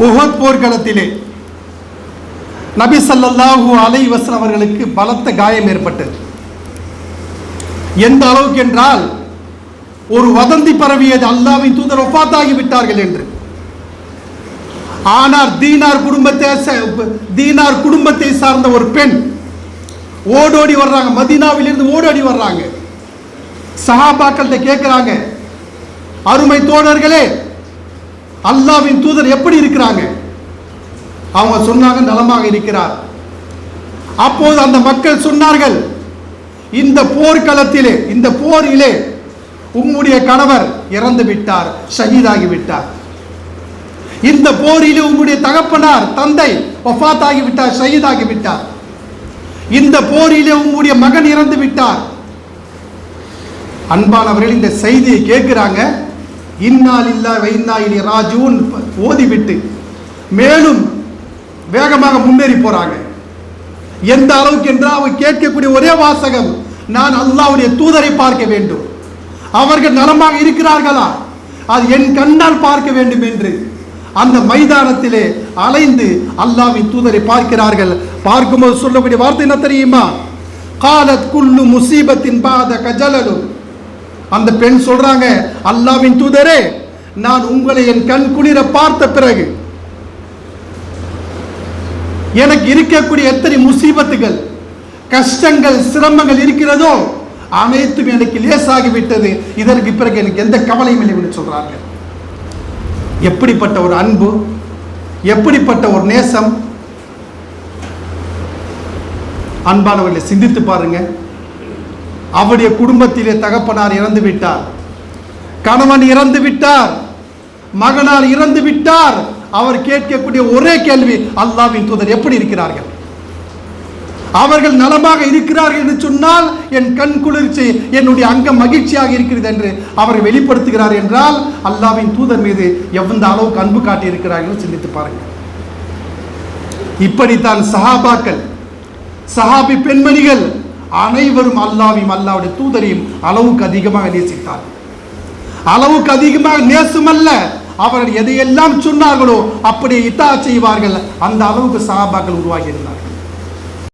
உஹத் போர்க்களத்திலே நபி ஸல்லல்லாஹு அலைஹி அவர்களுக்கு பலத்த காயம் ஏற்பட்டது. எந்த அளவுக்கு என்றால் ஒரு வதந்தி பரவியது அல்லாவின் தூதர் ஒப்பாத்தாகி விட்டார்கள் என்று. ஆனால் தீனார் குடும்பத்தை ச- தீனார் குடும்பத்தை சார்ந்த ஒரு பெண் ஓடோடி வர்றாங்க. மதீனாவிலிருந்து ஓடோடி வர்றாங்க. சஹாபாக்கள்கிட்ட கேட்குறாங்க அருமை தோழர்களே அல்லாவின் தூதர் எப்படி இருக்கிறாங்க? அவங்க சொன்னாங்க நலமாக இருக்கிறார். அப்போது அந்த மக்கள் சொன்னார்கள் இந்த போர்க்களத்திலே இந்த போரிலே உம்முடைய கணவர் இறந்து விட்டார் ஷஹீதாகி விட்டார். இந்த போரிலே உம்முடைய தகப்பனார் தந்தை வஃபாத்தாகி விட்டார் ஷஹீதாகி விட்டார். இந்த போரிலே உம்முடைய மகன் இறந்து விட்டார். அன்பானவர்கள் இந்த செய்தியை கேட்கிறாங்க இன்னால் இல்லா வைநாயிலி ராஜூன். ஓதிவிட்டு மேலும் வேகமாக முன்னேறி போறாங்க. எந்த அளவுக்கு என்றால் அவங்க கேட்கக்கூடிய ஒரே வாசகம் நான் அல்லாவுடைய தூதரை பார்க்க வேண்டும். அவர்கள் நலமாக இருக்கிறார்களா? அது என் கண்ணால் பார்க்க வேண்டும் என்று. அந்த மைதானத்திலே அலைந்து அல்லாஹ்வின் தூதரை பார்க்கிறார்கள். பார்க்கும்போது சொல்லக்கூடிய வார்த்தை என்ன தெரியுமா? காலத் குல்லு முசீபத்தின் பாத கஜலலும் அந்த பெண் சொல்றாங்க அல்லாவின் தூதரே நான் உங்களை என் கண் குளிர பார்த்த பிறகு எனக்கு இருக்கக்கூடிய எத்தனை முசீபத்துகள் கஷ்டங்கள் சிரமங்கள் இருக்கிறதோ அனைத்தும் எனக்கு லேசாகி விட்டது. இதற்கு பிறகு எனக்கு எந்த கவலையும் இல்லை என்று சொல்றாங்க. எப்படிப்பட்ட ஒரு அன்பு எப்படிப்பட்ட ஒரு நேசம்? அன்பானவர்களை சிந்தித்து பாருங்கள் அவருடைய குடும்பத்திலே தகப்பனார் இறந்து விட்டார் கணவன் இறந்து விட்டார் மகனார் இறந்து விட்டார் அவர் கேட்கக்கூடிய ஒரே கேள்வி அல்லாவின் தூதர் எப்படி இருக்கிறார்கள்? அவர்கள் நலமாக இருக்கிறார்கள் என்று சொன்னால் என் கண் குளிர்ச்சி என்னுடைய அங்கம் மகிழ்ச்சியாக இருக்கிறது என்று அவர் வெளிப்படுத்துகிறார் என்றால் அல்லாவின் தூதர் மீது எவ்வந்த அளவுக்கு அன்பு காட்டி இருக்கிறார்கள் சிந்தித்து பாருங்கள். இப்படித்தான் சஹாபாக்கள் சஹாபி பெண்மணிகள் அனைவரும் அல்லாவையும் அல்லாவுடைய தூதரையும் அளவுக்கு அதிகமாக நேசித்தார். அளவுக்கு அதிகமாக நேசம் அல்ல அவர்கள் எதையெல்லாம் சொன்னார்களோ அப்படியே இத்தா செய்வார்கள். அந்த அளவுக்கு சாபாக்கள் உருவாகி இருந்தார்கள்.